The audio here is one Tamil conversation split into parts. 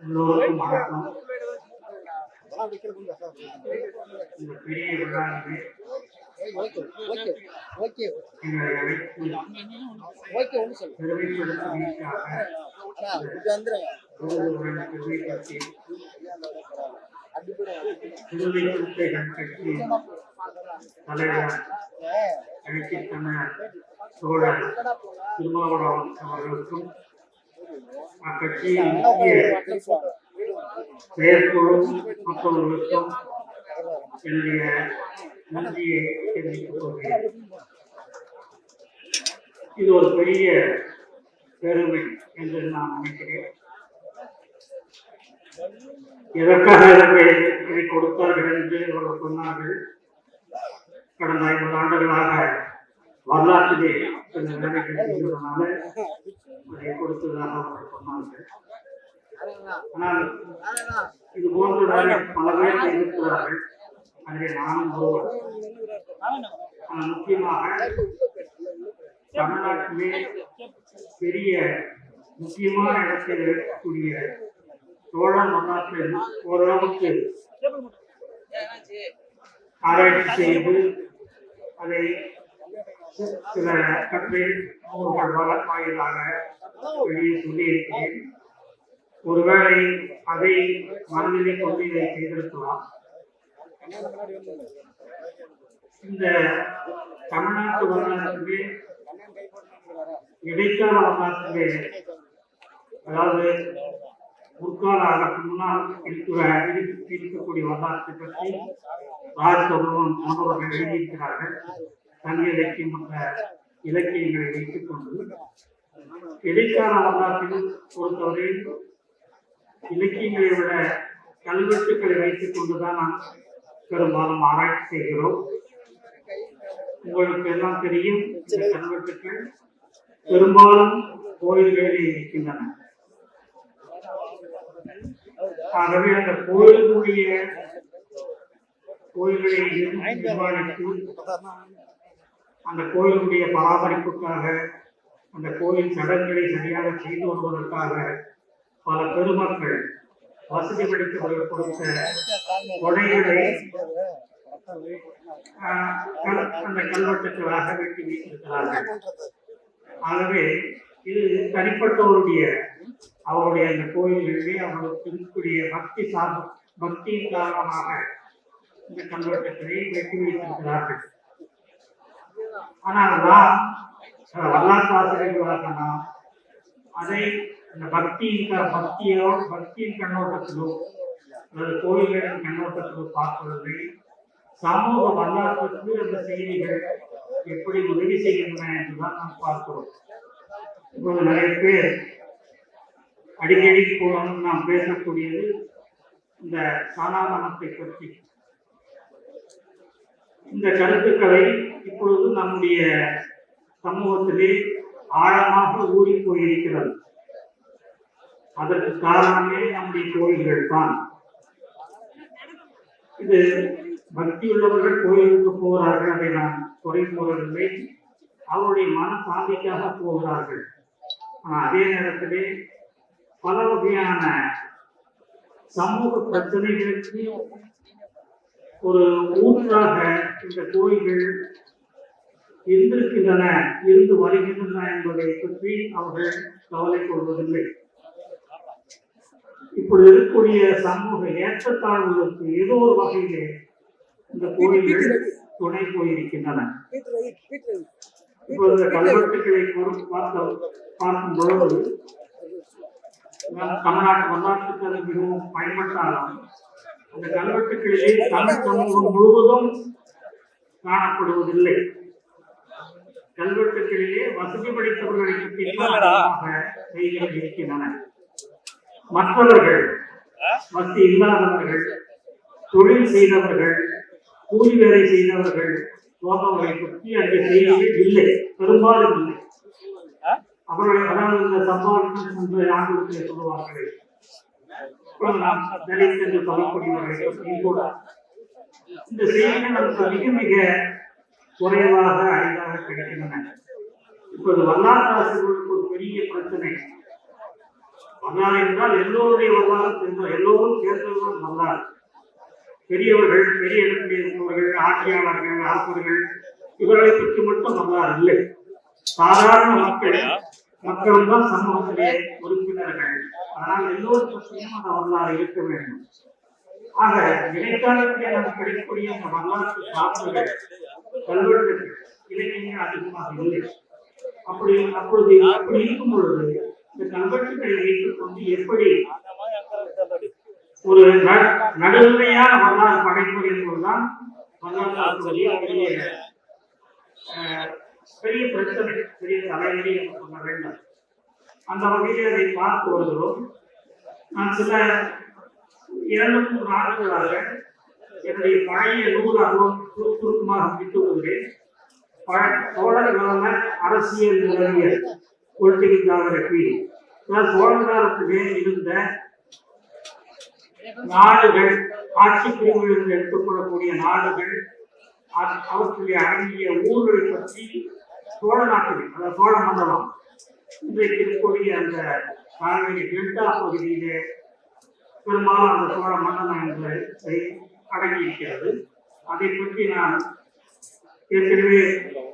எல்லோருக்கும் வணக்கம். இந்த பெரிய விழாவிலே தலைவர் அழைக்கின்றன தோழர் திருமாவளவன் அவர்களுக்கும் அக்கட்சியின் செயற்குழு என்னுடைய நன்றியை தெரிவித்துக் கொள்கிறேன் இது ஒரு பெரிய பெருமை என்று நான் நினைக்கிறேன் எதற்காக இதை இதை கொடுத்தார்கள் என்று அவர்கள் சொன்னார்கள் கடந்த ஐம்பது ஆண்டுகளாக வரலாற்றிலே சில வேலைகள் அதை கொடுத்ததாக ஆனால் இது போன்ற வேலை பல பேர் செய்திருக்கிறார்கள் நானும் ஆனால் முக்கியமாக தமிழ்நாட்டிலே பெரிய முக்கியமான இடத்தில் இருக்கக்கூடிய சோழன் வரலாற்றில் ஓரளவுக்கு ஆராய்ச்சி செய்து அதை சில கற்றை நூல்கள் வர- வாயிலாக வெளியே சொல்லியிருக்கிறேன் ஒருவேளை அதை மனதிலே கொண்டு இதை செய்திருக்கலாம் இந்த தமிழ்நாட்டு வரலாற்றிலே இடைக்கால வரலாற்றிலே அதாவது முற்கால அதற்கு முன்னால் இருக்கிற இருக்கக்கூடிய வரலாற்றை பற்றி ராஜசோபவன் போன்றவர்கள் எழுதியிருக்கிறார்கள் சங்க இலக்கியம் என்ற இலக்கியங்களை வைத்துக் கொண்டு இடைக்கால வரலாற்றில் பொறுத்தவரையில் இலக்கியங்களை விட கல்வெட்டுக்களை வைத்துக் கொண்டுதான் நாம் பெரும்பாலும் ஆராய்ச்சி செய்கிறோம். உங்களுக்கு எல்லாம் தெரியும் இந்த கல்வெட்டுக்கள் பெரும்பாலும் கோயில்களில் இருக்கின்றன. ஆகவே அந்த கோயிலுக்குரிய கோயில்களை நிர்மாணித்து அந்த கோயிலுடைய பராமரிப்புக்காக அந்த கோயில் சடங்குகளை சரியாக செய்து வருவதற்காக பல பெருமக்கள் வசதி படித்து கொடுத்த கொடைகளை அந்த கல்வெட்டுகளாக வெட்டி வைத்திருக்கிறார்கள். ஆகவே இது தனிப்பட்டவருடைய அவருடைய அந்த கோயில்களிலே அவர்களுக்கு இருக்கக்கூடிய பக்தி சார்பு பக்தியின் காரணமாக இந்த கல்வெட்டுகளை வெட்டி வைத்திருக்கிறார்கள். ஆனால் நாம் வரலாற்று ஆசிரியர்கள் நாம் அதை இந்த பக்தியின் பக்தியோடு பக்தியோ பக்தியின் கண்ணோட்டத்திலோ அல்லது கோயில்களின் கண்ணோட்டத்திலோ பார்ப்பதில்லை சமூக வரலாற்றுக்கு அந்த செய்திகள் எப்படி உதவி செய்கின்றன என்றுதான் நாம் பார்க்கிறோம். இப்போது நிறைய பேர் அடிக்கடி போகணும் நாம் பேசக்கூடியது இந்த சாணாமணத்தை பற்றி. இந்த கருத்துக்களை இப்பொழுது நம்முடைய சமூகத்திலே ஆழமாக ஊறி போயிருக்கிறது. அதற்கு காரணமே நம்முடைய கோயில்கள் தான். இது பக்தி உள்ளவர்கள் கோயிலுக்கு போகிறார்கள் அதை நான் குறை கூறவில்லை. அவருடைய மன சாந்திக்காக போகிறார்கள். ஆனால் அதே நேரத்திலே பல வகையான சமூக பிரச்சனைகளுக்கு ஒரு ஊற்றாக இந்த கோயில்கள் இருந்திருக்கின்றன இருந்து வருகின்றன என்பதை பற்றி அவர்கள் கவலை கொள்வதில்லை. இப்படி இருக்கக்கூடிய சமூக ஏற்றத்தாழ்வுகளுக்கு ஏதோ ஒரு வகையிலே இந்த கோயில்கள் துணை போயிருக்கின்றன. இப்பொழுது கல்வெட்டுகளை பார்க்கும் பொழுது தமிழ்நாட்டு வரலாற்றுக்கு அது மிகவும் பயன்பட்டாலும் அந்த கல்வெட்டுகளிலே தமிழ் சமூகம் முழுவதும் காணப்படுவதில்லை. கல்வெட்டுகளிலே வசதி படைத்தவர்களை பற்றி தான் அதிகமாக செய்திகள் இருக்கின்றன. மற்றவர்கள் வசதி இல்லாதவர்கள் தொழில் செய்தவர்கள் கூலி வேலை செய்தவர்கள் போன்றவர்களை பற்றி அந்த செய்திகள் இல்லை. பெரும்பாலும் இல்லை. அவர்களை அதாவது இந்த சம்பாதிக்கும் என்று ஆங்கிலத்தில் சொல்லுவார்கள். நாம் தலித் கூட. இந்த செய்திகள் நமக்கு மிக மிக குறைவாக அரிதாக கிடைக்கின்றன. இப்போது வரலாற்று ஆசிரியர்களுக்கு ஒரு பெரிய பிரச்சனை. வரலாறு என்றால் எல்லோருடைய வரலாறு தெரிந்த எல்லோரும் சேர்ந்ததுதான் வரலாறு பெரியவர்கள் பெரிய இடத்தில் இருப்பவர்கள் ஆட்சியாளர்கள் ஆசிரியர்கள் இவர்களை பற்றி மட்டும் வரலாறு இல்லை. சாதாரண மக்கள் மக்களும் தான் சமூகத்திலே உறுப்பினர்கள். ஆனால் எல்லோரும் பற்றியும் அந்த வரலாறு இருக்க வேண்டும். ஆக இடைக்காலத்திலே நாம் கிடைக்கக்கூடிய அந்த வரலாற்று சான்றுகள் கல்வெட்டுகள் இலக்கியங்கள் அதிகமாக இல்லை. அப்படி அப்பொழுது அப்படி இருக்கும் பொழுது இந்த கல்வெட்டுகளை வைத்துக் கொண்டு எப்படி ஒரு ந- நடுநிலையான வரலாறு படைப்பு என்பதுதான் வரலாற்று ஆசிரியர் அஹ், பெரிய பிரச்சனை பெரிய தலைவலி என்று சொல்ல வேண்டும். அந்த வகையில் அதை பார்த்து வருகிறோம் நான் சில இரண்டு மூன்று ஆண்டுகளாக என்னுடைய பழைய நூல் அனுபவம் சுரு- சுருக்கமாக முடித்து வருகிறேன் பழ- சோழர் கால அரசியல் நிலவியல் பொலிட்டிகல் ஜாகிரபி சோழ இருந்த நாடுகள் ஆட்சி பிரிவுகள் என்று எடுத்துக்கொள்ளக்கூடிய நாடுகள் அவற்றுடைய அடங்கிய ஊர்களை பற்றி சோழ நாட்டில் அதாவது சோழ மண்டலம். இன்றைக்கு இருக்கக்கூடிய அந்த காவிரி டெல்டா பகுதியிலே பெரும்பாலும் அந்த சோழ மண்டலம் என்பதை அடங்கியிருக்கிறது அதை பற்றி நான் ஏற்கனவே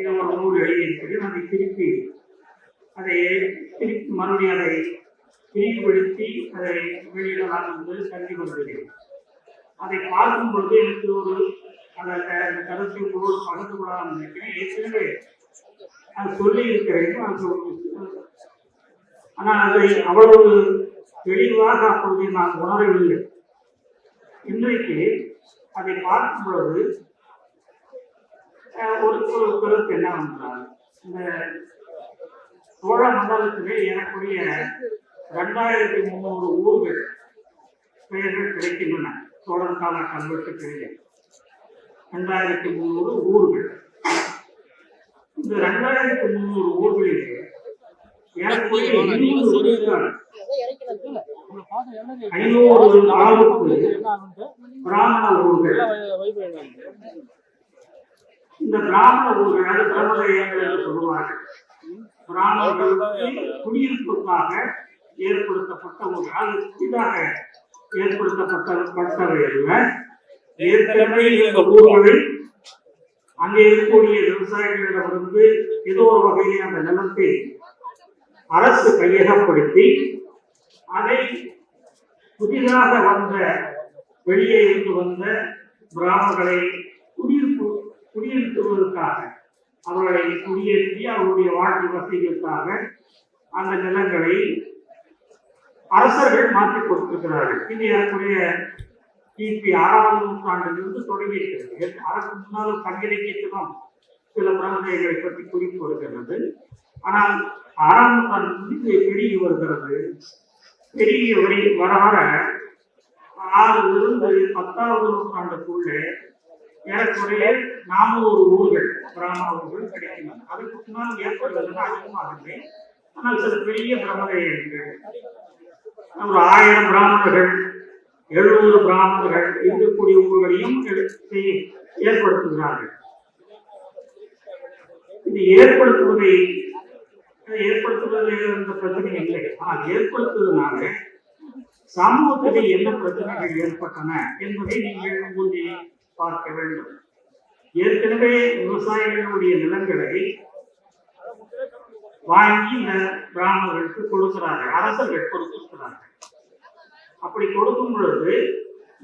இது ஒரு நூல் எழுதியிருக்கிறேன். அதை திருப்பி அதை திருப்பி மறுபடியும் அதை விரிவுபடுத்தி அதை வெளியிடலாம் என்று கருதி கொள்கிறேன். அதை பார்க்கும் பொழுது எனக்கு ஒரு அந்த க- அந்த கருத்தை உங்களோடு பகிர்ந்து கொள்ளலாம் நினைக்கிறேன். ஏற்கனவே அது சொல்லி இருக்கிறேன் அது ஒரு- ஆனால் அதை அவ்வளவு தெளிவாக அப்பொழுது நான் உணரவில்லை. இன்றைக்கு அதை பார்க்கும் பொழுது அஹ், ஒரு ஒரு கருத்து என்னவென்றால் இந்த சோழ மண்டலத்திலே எனக்குரிய ரெண்டாயிரத்தி முந்நூறு ஊர்கள் பெயர்கள் கிடைக்கின்றன. சோழர் கால கல்வெட்டுகளிலே. ரெண்டாயிரத்தி முந்நூறு ஊர்கள். இந்த ரெண்டாயிரத்தி முந்நூறு ஊர்களிலே ஐநூறு ஆளுக்கு பிராமண ஊர்கள். இந்த பிராமண ஊர்கள் அது பிரம்மதேயங்கள் என்று சொல்லுவார்கள். பிராமணர்களுக்கு குடியிருப்புக்காக ஏற்படுத்தப்பட்ட ஊர்கள் அது புதிதாக ஏற்படுத்தப்பட்ட பட்டவை அல்ல. ஏற்கனவே இந்த ஊர்களில் அங்கே இருக்கக்கூடிய விவசாயிகளிடமிருந்து ஏதோ ஒரு வகையிலே அந்த நிலத்தை அரசு கையகப்படுத்தி அதை புதிதாக வந்த வெளியே இருந்து வந்த பிராமணர்களை குடியிருப்பு குடியிருத்துவதற்காக அவர்களை குடியேற்றி அவருடைய வாழ்க்கை வசதிகளுக்காக அந்த நிலங்களை அரசர்கள் மாற்றி கொடுத்திருக்கிறார்கள். இது ஏறக்குறைய கிபி ஆறாவது நூற்றாண்டிலிருந்து தொடங்கி இருக்கிறது அதற்கு முன்னாலும் சங்கிலக்கியத்திலும் சில பிரமதேயங்களை பற்றி குறிப்பு வருகிறது ஆனால் ஆறாம் நூற்றாண்டு பெருகி வருகிறது. பெருகி வரை வர வர ஆறிலிருந்து பத்தாவது நூற்றாண்டுக்குள்ளே ஏறக்குறைய நானூறு ஊர்கள் பிராமண ஊர்கள் கிடைக்கின்றன. அதுக்கு முன்னால் ஏற்படுவது அதிகமாகவே ஆனால் சில பெரிய பிரமதேயர்கள் ஒரு ஆயிரம் பிராமணர்கள் எழுபது பிராமணர்கள் இருக்கக்கூடிய ஊர்களையும் ஏற்படுத்துகிறார்கள். இது ஏற்படுத்துவதை ஏற்படுத்துவதில் இருந்த பிரச்சனை இல்லை. ஆனால் ஏற்படுத்துவதனால சமூகத்திலே என்ன பிரச்சனைகள் ஏற்பட்டன என்பதை நீங்கள் ஊதி பார்க்க வேண்டும். ஏற்கனவே விவசாயிகளுடைய நிலங்களை வாங்கி இந்த பிராமணர்களுக்கு கொடுக்கிறார்கள் அரசர்கள் கொடுத்திருக்கிறார்கள். அப்படி கொடுக்கும் பொழுது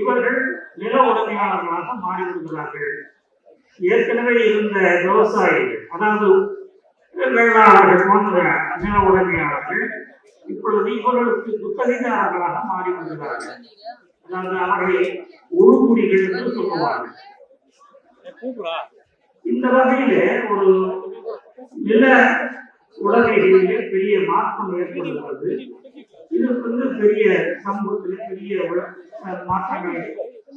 இவர்கள் நில உடைமையாளர்களாக மாறிவிடுகிறார்கள். ஏற்கனவே இருந்த விவசாயிகள் அதாவது வேளாளர்கள் போன்ற நில உடைமையாளர்கள் இப்பொழுது இவர்களுக்கு குத்தகைதாரர்களாக மாறிவிடுகிறார்கள். அதாவது அவர்களை உருமுடிகள் என்று சொல்லுவார்கள். இந்த வகையிலே ஒரு நில உலகைகளிலே பெரிய மாற்றம் ஏற்படுகிறது. இது வந்து பெரிய சமூகத்தில் பெரிய மாற்றங்களை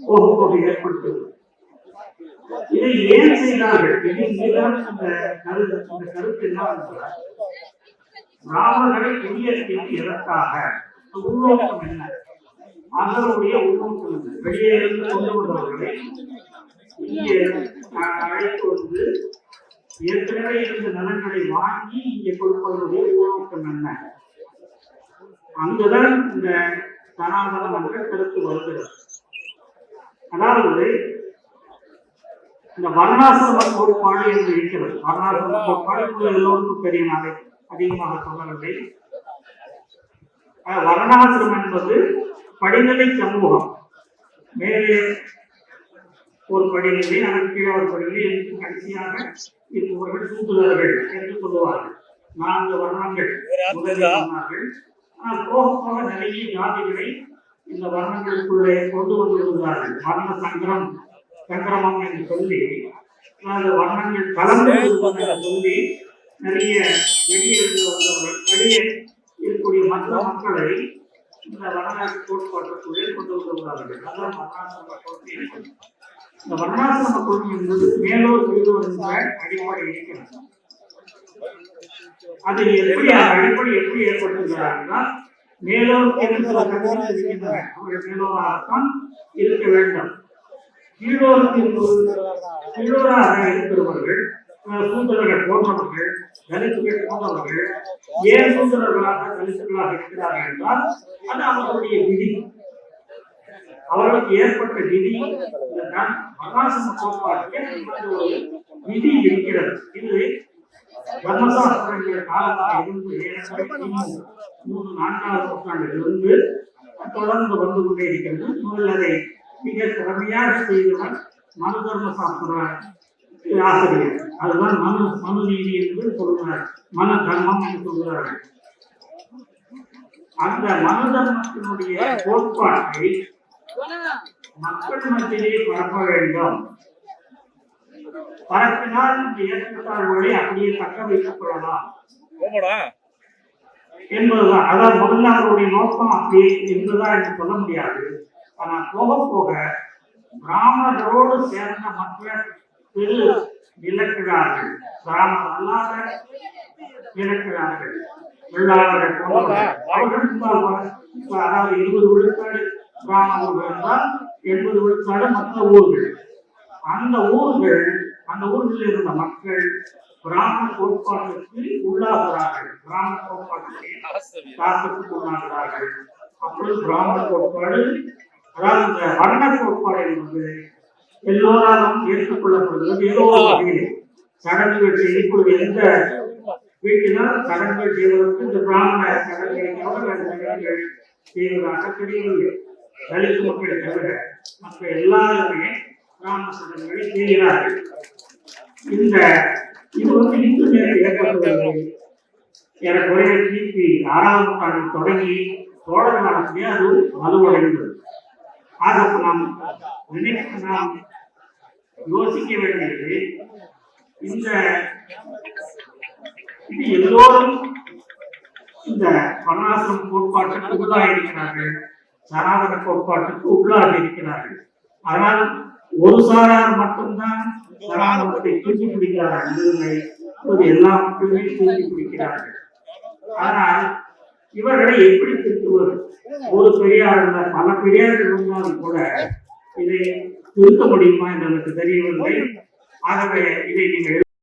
போக போக ஏற்படுத்துகிறது இதை ஏன் செய்தார்கள்? இது இதுதான் இந்த கருத்து இந்த கருத்து என்னவென்றால் பிராமணர்களை குடியேற்றியது எதற்காக? உள்நோக்கம் என்ன? அதனுடைய உள்நோக்கம் என்ன? வெளியே இருந்து கொண்டு வந்தவர்களை இங்கே அஹ், அழைத்து வந்து ஏற்கனவே இருந்த நலன்களை வாங்கி இங்கே கொடுப்பதனுடைய நோக்கம் என்ன? அங்குதான் இந்த சனாதனம் என்ற கருத்து வருகிறது. அதாவது இந்த வர்ணாசிரம கோட்பாடு என்று இருக்கிறது. வர்ணாசிரம கோட்பாடு எல்லோருக்கும் பெரிய நாளை அதிகமாக சொல்லவில்லை. அஹ் வர்ணாசிரமம் என்பது படிநிலை சமூகம். மேலே ஒரு படிநிலை அதற்கு கீழே ஒரு படிநிலை என்று கடைசியாக இருப்பவர்கள் சூதுலர்கள் என்று சொல்லுவார்கள் நான்கு வர்ணங்கள் சொன்னார்கள் ஆனால் போக போக நிறைய ஜாதிகளை இந்த வர்ணங்களுக்குள்ளே கொண்டு வந்து விடுகிறார்கள் வர்ண சங்கரம் சங்கிரமம் என்று சொல்லி அந்த வர்ணங்கள் கலந்து சொல்லி நிறைய வெளியே இருந்து வந்தவர்கள் வெளியே இருக்கக்கூடிய மற்ற மக்களை இந்த வர்ண கோட்பாட்டுக்குள்ளே கொண்டு வருகிறார்கள் அதான் கொள்கை என்பது. இந்த வர்ணாசிரம கொள்கை என்பது மேலோர் கீழோர் என்ற அடிப்படை இருக்கிறது. அது எப்படி அடிப்படை எப்படி ஏற்படுத்துகிறார்கள் மேலோர் மேலோராகத்தான் இருக்க வேண்டும். கீழோருக்கு கீழோராக இருக்கிறவர்கள் சூத்திரர்கள் போன்றவர்கள் தலித்துகள் போன்றவர்கள் ஏன் சூத்திரர்களாக தலித்துகளாக இருக்கிறார்கள் என்றால் அது அவர்களுடைய விதி. அவர்களுக்கு ஏற்பட்ட விதி இதுதான் மகாசம கோட்பாட்டில் ஒரு விதி இருக்கிறது. இது தர்மசாஸ்திரங்கள் காலத்தில் இருந்து மூணு நான்காவது நூற்றாண்டிலிருந்து தொடர்ந்து வந்து கொண்டே இருக்கிறது. முதல் அதை மிக திறமையாக செய்தவர் மனு தர்மசாஸ்திர ஆசிரியர். அதுதான் மனு மனு நீதி என்று சொல்கிறார் மன தர்மம் என்று சொல்கிறார்கள் அந்த மனு தர்மத்தினுடைய கோட்பாட்டை மக்கள் மத்தியிலே பரப்ப வேண்டும். பரப்பினால் ஏற்றத்தாழ்வுகளை அப்படியே தக்க வைத்துக் கொள்ளலாம் என்பதுதான். அதாவது முதல்ல அவருடைய நோக்கம் அப்படி இருந்ததா என்று சொல்ல முடியாது. ஆனா போக போக பிராமணர்களோடு சேர்ந்த மற்ற பெரு விலக்குகிறார்கள் பிராமணர் அல்லாத விலக்குகிறார்கள் வெள்ளாளர்கள் அதாவது இருபது விழுக்காடு கிராம ஊர்கள் என்றால் எண்பது விழுக்காடு மற்ற ஊர்கள். அந்த ஊர்கள் அந்த ஊர்களில் இருந்த மக்கள் பிராமண கோட்பாட்டுக்கு உள்ளாகிறார்கள். பிராமண கோட்பாட்டுக்கு தாக்கத்துக்கு உள்ளாகிறார்கள். அப்பொழுது பிராமண கோட்பாடு அதாவது இந்த வர்ண கோட்பாடு என்பது எல்லோராலும் ஏற்றுக்கொள்ளப்படுகிறது. ஏதோ வகையில் சடங்குகள் செய்யக்கூடிய எந்த வீட்டிலும் சடங்குகள் செய்வதற்கு இந்த பிராமண சடங்குகள் செய்வதாக தெரியவில்லை. தலித் மக்களை தவிர மற்ற எல்லாருமே பிராமண சடங்குகளை செய்கிறார்கள் இந்த இது வந்து இந்து நேரம் ஏற்பட்டுள்ளது ஏறக்குறைய கிபி ஆறாம் நூற்றாண்டு தொடங்கி சோழர் காலத்திலே அது வலுவடைந்தது. ஆக நாம் நினைக்க நாம் யோசிக்க வேண்டியது இந்த இது எல்லோரும் இந்த வர்ணாசிரம் கோட்பாட்டுக்கு உள்ளாயிருக்கிறார்கள். சனாதன கோட்பாட்டுக்கு உள்ளாக இருக்கிறார்கள். ஆனால் ஒரு சாரார் மட்டும்தான் சனாதனத்தை தூக்கி பிடிக்கிறார்கள் எல்லா மக்களுமே தூக்கி பிடிக்கிறார்கள். ஆனால் இவர்களை எப்படி திருத்துவது? ஒரு பெரியார் பல பெரியார்கள் இருந்தாலும் கூட இதை திருத்த முடியுமா என்று எனக்கு தெரியவில்லை. ஆகவே இதை நீங்கள்